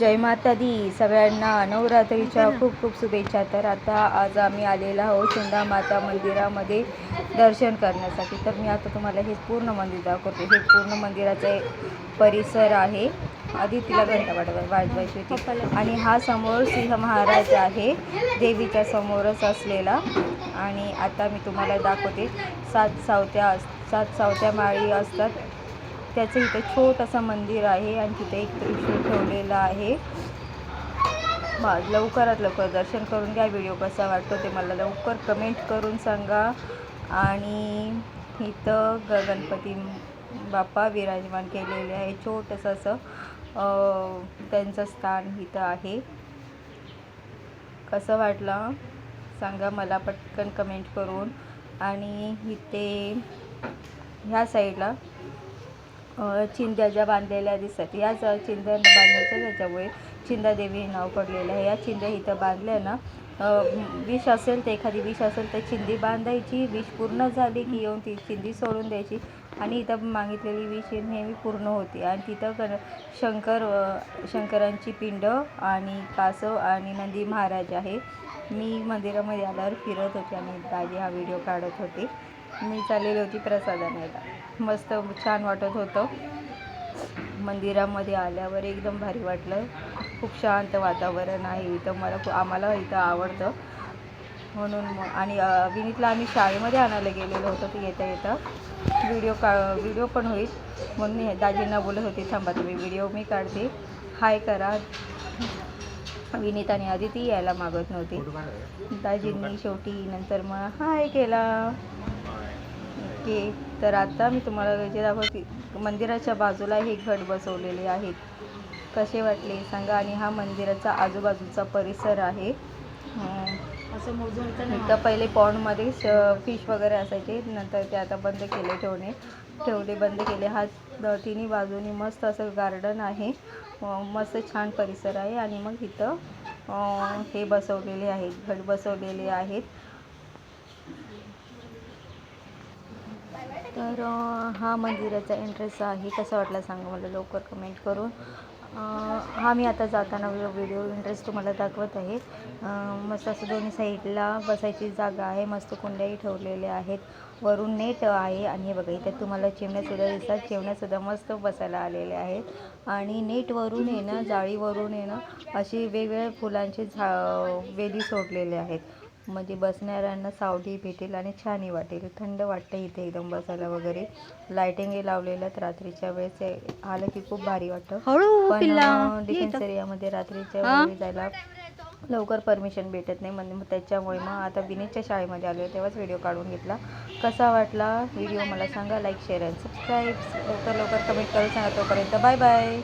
जय माता दी. सगळ्यांना नवरात्रीच्या खूप खूप शुभेच्छा. तर आता आज आम्ही आलेलो आहोत चिंदा माता मंदिरामध्ये दर्शन करण्यासाठी. तर मी आता तुम्हाला हे पूर्ण मंदिर दाखवते. हे पूर्ण मंदिराचा एक परिसर आहे. आधी तिला घंटा वाजवा वाजवायची होती. आणि हा समोर सिंह महाराज आहे. देवीच्या समोरच असलेला. आणि आता मी तुम्हाला दाखवते. सात सावत्या अस- सात सावत्या माळी असतात. त्याचं इथं छोटंसं मंदिर आहे आणि तिथे एक त्रिशूळ ठेवलेलं आहे. मा लवकरात लवकर दर्शन करून घ्या. व्हिडिओ कसा वाटतो ते मला लवकर कमेंट करून सांगा. आणि इथं ग गणपती बाप्पा विराजमान केलेले आहे. छोटंसं असं त्यांचं स्थान इथं आहे. कसं वाटलं? सांगा मला पटकन कमेंट करून. आणि इथे ह्या साईडला चिंध्या ज्या बांधलेल्या दिसतात याच चिंध्या बांधण्याच्या त्याच्यामुळे चिंदादेवी नाव पडलेलं आहे. या चिंध्या इथं बांधल्या ना विष असेल तर एखादी विष असेल तर चिंधी बांधायची विष पूर्ण झाली की येऊन ती चिंधी सोडून द्यायची. आणि इथं मागितलेली विष ही नेहमी पूर्ण होते. आणि तिथं गण शंकर शंकरांची पिंड आणि कासव आणि नंदी महाराज आहे. मी मंदिरामध्ये आल्यावर फिरत होते आणि दाजी हा व्हिडिओ काढत होते. मी चाललेली होती प्रसाद आणायला मस्त छान वाटत होतं. मंदिरामध्ये आल्यावर एकदम भारी वाटलं. खूप शांत वातावरण आहे इथं. मला खूप आम्हाला इथं आवडतं. म्हणून मग आणि विनीतला आम्ही शाळेमध्ये आणायला गेलेलो होतो ते येता येता. व्हिडिओ का व्हिडिओ पण होईल. म्हणून मी दाजींना बोलत होते थांबा तुम्ही व्हिडिओ मी काढते. हाय करा. विनीत आणि आदिती यायला मागत नव्हती. दाजींनी शेवटी नंतर मग हाय केला. ओके तर आता मी तुम्हाला जे दाखवते. मंदिराच्या बाजूला हे घट बसवलेले आहेत कसे वाटले? सांगा. आणि हा मंदिराचा आजूबाजूचा परिसर आहे. असं मोजून इथं पहिले पॉन्डमध्ये फिश वगैरे असायचे. नंतर ते आता बंद केले ठेवणे. ठेवले बंद केले. हा तिन्ही बाजूनी मस्त असं गार्डन आहे. मस्त छान परिसर आहे. आणि मग इथं हे बसवलेले आहेत. घट बसवलेले आहेत. तर हा मंदिराचा एंट्रेस आहे. कसा वाटला सांगा मला लवकर कमेंट करून. हा मी आता जाताना व्हिडिओ इंटरेस्ट तुम्हाला दाखवत आहे. मस्त असं दोन्ही साईडला बसायची जागा आहे. मस्त कुंड्याही ठेवलेल्या आहेत. वरून नेट आहे आणि हे बघा इथे तुम्हाला चिमण्यासुद्धा दिसतात. चिमण्यासुद्धा मस्त बसायला आलेले आहेत. आणि नेटवरून आहे ना जाळीवरून आहे ना अशी वेगवेगळ्या फुलांचे झा वेली सोडलेले आहेत. म्हणजे बसणाऱ्यांना सावली भेटेल आणि छानही वाटेल. थंड वाटतं इथे एकदम बसायला वगैरे. लायटिंगही लावलेल्या आहेत रात्रीच्या वेळेस. आलं की खूप भारी वाटतं. पण डिफेन्स एरियामध्ये रात्रीच्या? वेळी जायला लवकर परमिशन भेटत नाही. म्हणजे मग त्याच्यामुळे मग आता विनीतच्या शाळेमध्ये आलो तेव्हाच व्हिडिओ काढून घेतला. कसा वाटला व्हिडिओ मला सांगा. लाईक शेअर आणि सबस्क्राईब लवकर लवकर कमेंट करून सांगा तोपर्यंत. Bye bye